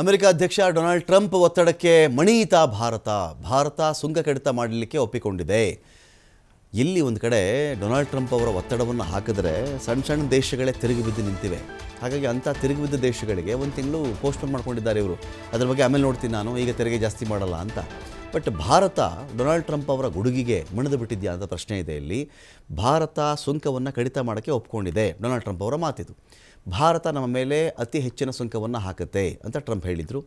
America ಅಧ್ಯಕ್ಷ Donald Trump ಒತ್ತಡಕ್ಕೆ ಮಣಿಯಿತಾ ಭಾರತ. ಭಾರತ ಸುಂಕ ಕಡಿತ ಮಾಡಲಿಕ್ಕೆ ಒಪ್ಪಿಕೊಂಡಿದೆ. ಇಲ್ಲಿ ಒಂದು ಕಡೆ ಡೊನಾಲ್ಡ್ ಟ್ರಂಪ್ ಅವರ ಒತ್ತಡವನ್ನು ಹಾಕಿದ್ರೆ ಸಣ್ಣ ಸಣ್ಣ ದೇಶಗಳೇ ತಿರುಗಿ ಬಿದ್ದು ನಿಂತಿವೆ. ಹಾಗಾಗಿ ಅಂಥ ತಿರುಗಿ ಬಿದ್ದ ದೇಶಗಳಿಗೆ ಒಂದು ತಿಂಗಳು ಪೋಸ್ಟ್ಪೋನ್ ಮಾಡ್ಕೊಂಡಿದ್ದಾರೆ ಇವರು. ಅದರ ಬಗ್ಗೆ ಆಮೇಲೆ ನೋಡ್ತೀನಿ ನಾನು, ಈಗ ತೆರಿಗೆ ಜಾಸ್ತಿ ಮಾಡಲ್ಲ ಅಂತ. ಬಟ್ ಭಾರತ ಡೊನಾಲ್ಡ್ ಟ್ರಂಪ್ ಅವರ ಗುಡುಗಿಗೆ ಮಣಿದು ಬಿಟ್ಟಿದ್ಯಾ ಅಂತ ಪ್ರಶ್ನೆ ಇದೆ ಇಲ್ಲಿ. ಭಾರತ ಸುಂಕವನ್ನು ಕಡಿತ ಮಾಡೋಕ್ಕೆ ಒಪ್ಕೊಂಡಿದೆ. ಡೊನಾಲ್ಡ್ ಟ್ರಂಪ್ ಅವರ ಮಾತಿದು. ಭಾರತ ನಮ್ಮ ಮೇಲೆ ಅತಿ ಹೆಚ್ಚಿನ ಸುಂಕವನ್ನು ಹಾಕುತ್ತೆ ಅಂತ ಟ್ರಂಪ್ ಹೇಳಿದರು.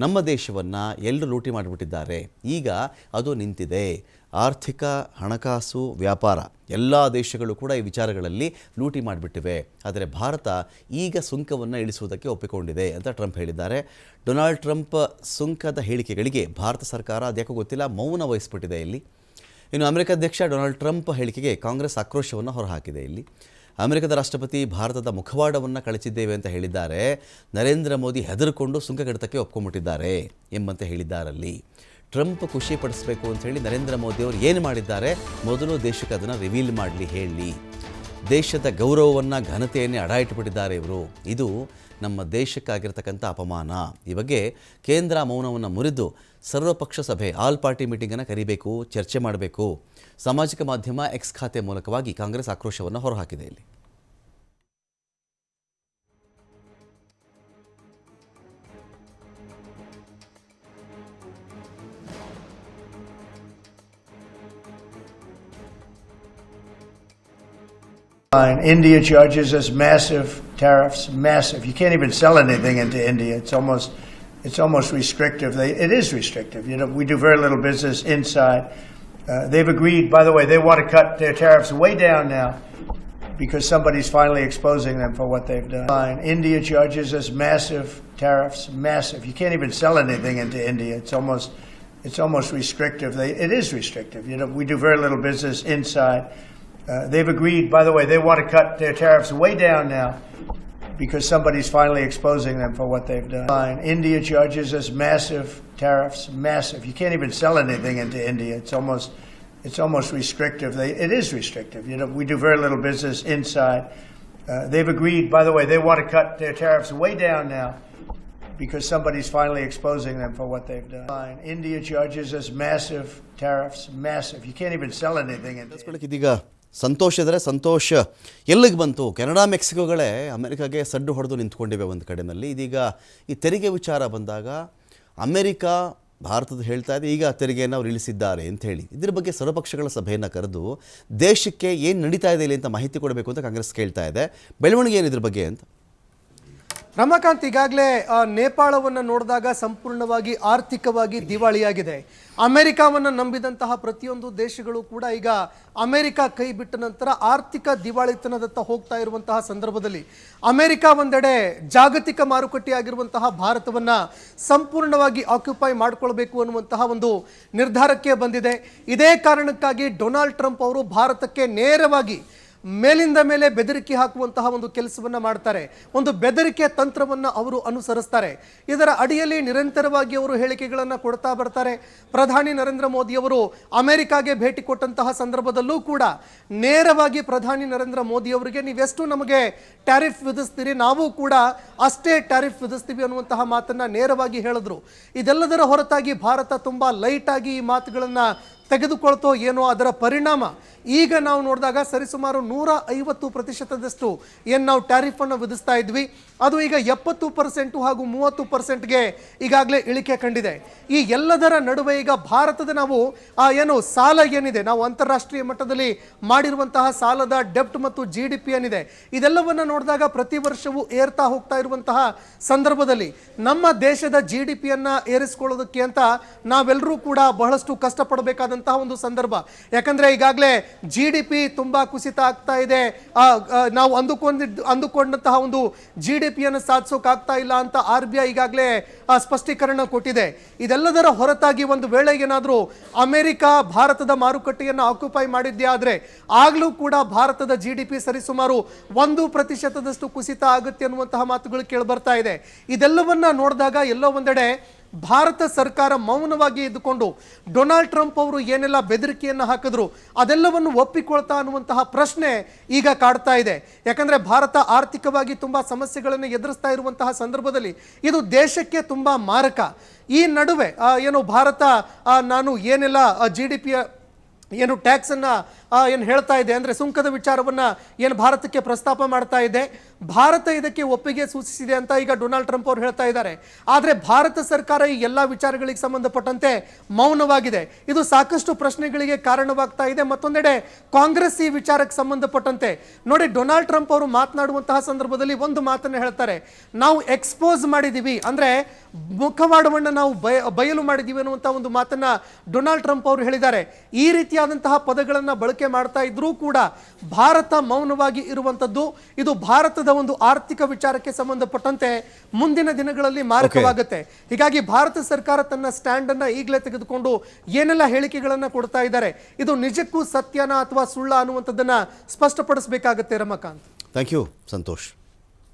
ನಮ್ಮ ದೇಶವನ್ನು ಎಲ್ಲರೂ ಲೂಟಿ ಮಾಡಿಬಿಟ್ಟಿದ್ದಾರೆ. ಈಗ ಅದು ನಿಂತಿದೆ. ಆರ್ಥಿಕ ಹಣಕಾಸು ವ್ಯಾಪಾರ ಎಲ್ಲ ದೇಶಗಳು ಕೂಡ ಈ ವಿಚಾರಗಳಲ್ಲಿ ಲೂಟಿ ಮಾಡಿಬಿಟ್ಟಿವೆ. ಆದರೆ ಭಾರತ ಈಗ ಸುಂಕವನ್ನು ಇಳಿಸುವುದಕ್ಕೆ ಒಪ್ಪಿಕೊಂಡಿದೆ ಅಂತ ಟ್ರಂಪ್ ಹೇಳಿದ್ದಾರೆ. ಡೊನಾಲ್ಡ್ ಟ್ರಂಪ್ ಸುಂಕದ ಹೇಳಿಕೆಗಳಿಗೆ ಭಾರತ ಸರ್ಕಾರ ಅದ್ಯಾಕೋ ಗೊತ್ತಿಲ್ಲ, ಮೌನ ವಹಿಸ್ಬಿಟ್ಟಿದೆ ಇಲ್ಲಿ. ಇನ್ನು ಅಮೆರಿಕ ಅಧ್ಯಕ್ಷ ಡೊನಾಲ್ಡ್ ಟ್ರಂಪ್ ಹೇಳಿಕೆಗೆ ಕಾಂಗ್ರೆಸ್ ಆಕ್ರೋಶವನ್ನು ಹೊರಹಾಕಿದೆ ಇಲ್ಲಿ. ಅಮೆರಿಕದ ರಾಷ್ಟ್ರಪತಿ ಭಾರತದ ಮುಖವಾಡವನ್ನು ಕಳಚಿದ್ದೇವೆ ಅಂತ ಹೇಳಿದ್ದಾರೆ. ನರೇಂದ್ರ ಮೋದಿ ಹೆದರುಕೊಂಡು ಸುಂಕ ಕಡಿತಕ್ಕೆ ಎಂಬಂತೆ ಹೇಳಿದ್ದಾರಲ್ಲಿ. ಟ್ರಂಪ್ ಖುಷಿ ಪಡಿಸಬೇಕು ಅಂತ ಹೇಳಿ ನರೇಂದ್ರ ಮೋದಿ ಅವರು ಏನು ಮಾಡಿದ್ದಾರೆ? ಮೊದಲು ದೇಶಕ್ಕೆ ಅದನ್ನು ರಿವೀಲ್ ಮಾಡಲಿ, ಹೇಳಿ. ದೇಶದ ಗೌರವವನ್ನು ಘನತೆಯನ್ನೇ ಅಡ ಇಟ್ಟುಬಿಟ್ಟಿದ್ದಾರೆ ಇವರು. ಇದು ನಮ್ಮ ದೇಶಕ್ಕಾಗಿರ್ತಕ್ಕಂಥ ಅಪಮಾನ. ಈ ಬಗ್ಗೆ ಕೇಂದ್ರ ಮೌನವನ್ನು ಮುರಿದು ಸರ್ವಪಕ್ಷ ಸಭೆ, ಆಲ್ ಪಾರ್ಟಿ ಮೀಟಿಂಗನ್ನು ಕರಿಬೇಕು, ಚರ್ಚೆ ಮಾಡಬೇಕು. ಸಾಮಾಜಿಕ ಮಾಧ್ಯಮ ಎಕ್ಸ್ ಖಾತೆ ಮೂಲಕವಾಗಿ ಕಾಂಗ್ರೆಸ್ ಆಕ್ರೋಶವನ್ನು ಹೊರಹಾಕಿದೆ ಇಲ್ಲಿ. India charges us massive tariffs, massive. You can't even sell anything into India. It's almost, it's almost restrictive. They, it is restrictive. You know, we do very little business inside. Uh, they've agreed, by the way, they want to cut their tariffs way down now because somebody's finally exposing them for what they've done. India charges us massive tariffs, massive. You can't even sell anything into India. It's almost, it's almost restrictive. They, it is restrictive. You know, we do very little business inside. Uh, they've agreed, by the way, they want to cut their tariffs way down now because somebody's finally exposing them for what they've done. India charges us massive tariffs, massive. You can't even sell anything into India. It's almost, it's almost restrictive. They, it is restrictive. You know, we do very little business inside. Uh, they've agreed, by the way, they want to cut their tariffs way down now because somebody's finally exposing them for what they've done. India charges us massive tariffs, massive. You can't even sell anything. In ಸಂತೋಷ ಇದ್ದರೆ ಸಂತೋಷ. ಎಲ್ಲಿಗೆ ಬಂತು? Canada, ಮೆಕ್ಸಿಕೋಗಳೇ ಅಮೆರಿಕಾಗೆ ಸಡ್ಡು ಹೊಡೆದು ನಿಂತ್ಕೊಂಡಿವೆ ಒಂದು ಕಡೆಯಲ್ಲಿ ಇದೀಗ ಈ ತೆರಿಗೆ ವಿಚಾರ ಬಂದಾಗ ಅಮೆರಿಕ ಭಾರತದ ಹೇಳ್ತಾ ಇದೆ, ಈಗ ತೆರಿಗೆಯನ್ನು ಅವ್ರು ಇಳಿಸಿದ್ದಾರೆ ಅಂತ ಹೇಳಿ. ಇದ್ರ ಬಗ್ಗೆ ಸರ್ವಪಕ್ಷಗಳ ಸಭೆಯನ್ನು ಕರೆದು ದೇಶಕ್ಕೆ ಏನು ನಡೀತಾ ಇದೆ ಇಲ್ಲಿ ಅಂತ ಮಾಹಿತಿ ಕೊಡಬೇಕು ಅಂತ ಕಾಂಗ್ರೆಸ್ ಕೇಳ್ತಾ ಇದೆ. ಬೆಳವಣಿಗೆ ಏನು ಇದ್ರ ಬಗ್ಗೆ ಅಂತ? ರಮಾಕಾಂತ್ ಈಗಾಗಲೇ ನೇಪಾಳವನ್ನು ನೋಡಿದಾಗ ಸಂಪೂರ್ಣವಾಗಿ ಆರ್ಥಿಕವಾಗಿ ದಿವಾಳಿಯಾಗಿದೆ. ಅಮೆರಿಕಾವನ್ನು ನಂಬಿದಂತಹ ಪ್ರತಿಯೊಂದು ದೇಶಗಳು ಕೂಡ ಈಗ ಅಮೆರಿಕ ಕೈ ಬಿಟ್ಟ ನಂತರ ಆರ್ಥಿಕ ದಿವಾಳಿತನದತ್ತ ಹೋಗ್ತಾ ಇರುವಂತಹ ಸಂದರ್ಭದಲ್ಲಿ ಅಮೆರಿಕ ಒಂದೆಡೆ ಜಾಗತಿಕ ಮಾರುಕಟ್ಟೆಯಾಗಿರುವಂತಹ ಭಾರತವನ್ನ ಸಂಪೂರ್ಣವಾಗಿ ಆಕ್ಯುಪೈ ಮಾಡಿಕೊಳ್ಬೇಕು ಅನ್ನುವಂತಹ ಒಂದು ನಿರ್ಧಾರಕ್ಕೆ ಬಂದಿದೆ. ಇದೇ ಕಾರಣಕ್ಕಾಗಿ ಡೊನಾಲ್ಡ್ ಟ್ರಂಪ್ ಅವರು ಭಾರತಕ್ಕೆ ನೇರವಾಗಿ ಮೇಲಿಂದ ಮೇಲೆ ಬೆದರಿಕೆ ಹಾಕುವಂತಹ ಒಂದು ಕೆಲಸವನ್ನು ಮಾಡ್ತಾರೆ. ಒಂದು ಬೆದರಿಕೆ ತಂತ್ರವನ್ನು ಅವರು ಅನುಸರಿಸ್ತಾರೆ. ಇದರ ಅಡಿಯಲ್ಲಿ ನಿರಂತರವಾಗಿ ಅವರು ಹೇಳಿಕೆಗಳನ್ನು ಕೊಡ್ತಾ ಬರ್ತಾರೆ. ಪ್ರಧಾನಿ ನರೇಂದ್ರ ಮೋದಿಯವರು ಅಮೆರಿಕಾಗೆ ಭೇಟಿ ಕೊಟ್ಟಂತಹ ಸಂದರ್ಭದಲ್ಲೂ ಕೂಡ ನೇರವಾಗಿ ಪ್ರಧಾನಿ ನರೇಂದ್ರ ಮೋದಿಯವರಿಗೆ ನೀವೆಷ್ಟು ನಮಗೆ ಟ್ಯಾರಿಫ್ ವಿಧಿಸ್ತೀರಿ, ನಾವು ಕೂಡ ಅಷ್ಟೇ ಟ್ಯಾರಿಫ್ ವಿಧಿಸ್ತೀವಿ ಅನ್ನುವಂತಹ ಮಾತನ್ನು ನೇರವಾಗಿ ಹೇಳಿದ್ರು. ಇದೆಲ್ಲದರ ಹೊರತಾಗಿ ಭಾರತ ತುಂಬ ಲೈಟಾಗಿ ಈ ಮಾತುಗಳನ್ನ ತೆಗೆದುಕೊಳ್ತೋ ಏನೋ ಅದರ ಪರಿಣಾಮ. ಈಗ ನಾವು ನೋಡಿದಾಗ ಸರಿಸುಮಾರು ನೂರ ಐವತ್ತು ಪ್ರತಿಶತದಷ್ಟು ಏನು ನಾವು ಟ್ಯಾರಿಫನ್ನು ವಿಧಿಸ್ತಾ ಇದ್ವಿ. ಅದು ಈಗ ಎಪ್ಪತ್ತು ಪರ್ಸೆಂಟು ಹಾಗೂ ಮೂವತ್ತು ಪರ್ಸೆಂಟ್ಗೆ ಈಗಾಗಲೇ ಇಳಿಕೆ ಕಂಡಿದೆ. ಈ ಎಲ್ಲದರ ನಡುವೆ ಈಗ ಭಾರತದ ನಾವು, ಆ ಏನು ಸಾಲ ಏನಿದೆ, ನಾವು ಅಂತಾರಾಷ್ಟ್ರೀಯ ಮಟ್ಟದಲ್ಲಿ ಮಾಡಿರುವಂತಹ ಸಾಲದ ಡೆಪ್ಟ್ ಮತ್ತು ಜಿ ಡಿ ಪಿ ಏನಿದೆ, ಇದೆಲ್ಲವನ್ನು ನೋಡಿದಾಗ ಪ್ರತಿ ವರ್ಷವೂ ಏರ್ತಾ ಹೋಗ್ತಾ ಇರುವಂತಹ ಸಂದರ್ಭದಲ್ಲಿ ನಮ್ಮ ದೇಶದ ಜಿ ಡಿ ಪಿಯನ್ನು ಏರಿಸ್ಕೊಳ್ಳೋದಕ್ಕೆ ಅಂತ ನಾವೆಲ್ಲರೂ ಕೂಡ ಬಹಳಷ್ಟು ಕಷ್ಟಪಡಬೇಕಾದಂತಹ ಒಂದು ಸಂದರ್ಭ. ಯಾಕಂದ್ರೆ ಈಗಾಗಲೇ ಜಿ ಡಿ ಪಿ ತುಂಬಾ ಕುಸಿತ ಆಗ್ತಾ ಇದೆ. ನಾವು ಅಂದುಕೊಂಡ ಅಂದುಕೊಂಡಂತಹ ಒಂದು ಜಿ ಡಿ ಪಿಯನ್ನು ಸಾಧಿಸೋಕ್ಕಾಗ್ತಾ ಇಲ್ಲ ಅಂತ ಆರ್ ಬಿ ಐ ಈಗಾಗಲೇ ಸ್ಪಷ್ಟೀಕರಣ ಕೊಟ್ಟಿದೆ. ಇದೆಲ್ಲದರ ಹೊರತಾಗಿ ಒಂದು ವೇಳೆ ಏನಾದರೂ ಅಮೆರಿಕ, ಭಾರತದ ಮಾರುಕಟ್ಟೆಯನ್ನು ಆಕ್ಯುಪೈ ಮಾಡಿದ್ದೇ ಆದರೆ, ಆಗಲೂ ಕೂಡ ಭಾರತದ ಜಿ ಡಿ ಪಿ ಸರಿಸುಮಾರು ಒಂದು ಪ್ರತಿಶತದಷ್ಟು ಕುಸಿತ ಆಗುತ್ತೆ ಅನ್ನುವಂತಹ ಮಾತುಗಳು ಕೇಳಿ ಬರ್ತಾ ಇದೆ. ಇದೆಲ್ಲವನ್ನ ನೋಡಿದಾಗ ಎಲ್ಲೋ ಒಂದೆಡೆ ಭಾರತ ಸರ್ಕಾರ ಮೌನವಾಗಿ ಇದ್ದುಕೊಂಡು ಡೊನಾಲ್ಡ್ ಟ್ರಂಪ್ ಅವರು ಏನೆಲ್ಲ ಬೆದರಿಕೆಯನ್ನು ಹಾಕಿದ್ರು ಅದೆಲ್ಲವನ್ನು ಒಪ್ಪಿಕೊಳ್ತಾ ಅನ್ನುವಂತಹ ಪ್ರಶ್ನೆ ಈಗ ಕಾಡ್ತಾ ಇದೆ. ಯಾಕಂದ್ರೆ ಭಾರತ ಆರ್ಥಿಕವಾಗಿ ತುಂಬಾ ಸಮಸ್ಯೆಗಳನ್ನು ಎದುರಿಸ್ತಾ ಇರುವಂತಹ ಸಂದರ್ಭದಲ್ಲಿ ಇದು ದೇಶಕ್ಕೆ ತುಂಬಾ ಮಾರಕ. ಈ ನಡುವೆ ಏನು ಭಾರತ ನಾನು ಏನೆಲ್ಲ ಜಿ ಡಿ ಪಿಯ ಏನು ಟ್ಯಾಕ್ಸನ್ನು ಏನು ಹೇಳ್ತಾ ಇದೆ ಅಂದರೆ ಸುಂಕದ ವಿಚಾರವನ್ನು ಏನು ಭಾರತಕ್ಕೆ ಪ್ರಸ್ತಾಪ ಮಾಡ್ತಾ ಇದೆ. ಭಾರತ ಇದಕ್ಕೆ ಒಪ್ಪಿಗೆ ಸೂಚಿಸಿದೆ ಅಂತ ಈಗ ಡೊನಾಲ್ಡ್ ಟ್ರಂಪ್ ಅವರು ಹೇಳ್ತಾ ಇದ್ದಾರೆ. ಆದರೆ ಭಾರತ ಸರ್ಕಾರ ಈ ಎಲ್ಲ ವಿಚಾರಗಳಿಗೆ ಸಂಬಂಧಪಟ್ಟಂತೆ ಮೌನವಾಗಿದೆ. ಇದು ಸಾಕಷ್ಟು ಪ್ರಶ್ನೆಗಳಿಗೆ ಕಾರಣವಾಗ್ತಾ ಇದೆ. ಮತ್ತೊಂದೆಡೆ ಕಾಂಗ್ರೆಸ್ ಈ ವಿಚಾರಕ್ಕೆ ಸಂಬಂಧಪಟ್ಟಂತೆ ನೋಡಿ, ಡೊನಾಲ್ಡ್ ಟ್ರಂಪ್ ಅವರು ಮಾತನಾಡುವಂತಹ ಸಂದರ್ಭದಲ್ಲಿ ಒಂದು ಮಾತನ್ನು ಹೇಳ್ತಾರೆ. ನಾವು ಎಕ್ಸ್ಪೋಸ್ ಮಾಡಿದ್ದೀವಿ ಅಂದರೆ ಮುಖವಾಡವನ್ನು ನಾವು ಬಯ, ಬಯಲು ಮಾಡಿದ್ದೀವಿ ಅನ್ನುವಂಥ ಒಂದು ಮಾತನ್ನು ಡೊನಾಲ್ಡ್ ಟ್ರಂಪ್ ಅವರು ಹೇಳಿದ್ದಾರೆ. ಈ ರೀತಿಯಾದಂತಹ ಪದಗಳನ್ನು ಬಳಕೆ ಮಾಡ್ತಾ ಇದ್ರೂ ಕೂಡ ಭಾರತ ಮೌನವಾಗಿ ಇರುವಂಥದ್ದು ಇದು ಭಾರತದ ಒಂದು ಆರ್ಥಿಕ ವಿಚಾರಕ್ಕೆ ಸಂಬಂಧಪಟ್ಟಂತೆ ಮುಂದಿನ ದಿನಗಳಲ್ಲಿ ಮಾರಕವಾಗುತ್ತೆ. ಹೀಗಾಗಿ ಭಾರತ ಸರ್ಕಾರ ತನ್ನ ಸ್ಟ್ಯಾಂಡ್ ಅನ್ನ ಈಗಲೇ ತೆಗೆದುಕೊಂಡು ಏನೆಲ್ಲ ಹೇಳಿಕೆಗಳನ್ನ ಕೊಡ್ತಾ ಇದ್ದಾರೆ ಇದು ನಿಜಕ್ಕೂ ಸತ್ಯನ ಅಥವಾ ಸುಳ್ಳ ಅನ್ನುವಂಥದ್ದನ್ನ ಸ್ಪಷ್ಟಪಡಿಸಬೇಕಾಗುತ್ತೆ ರಮಕಾಂತ್. Thank you Santosh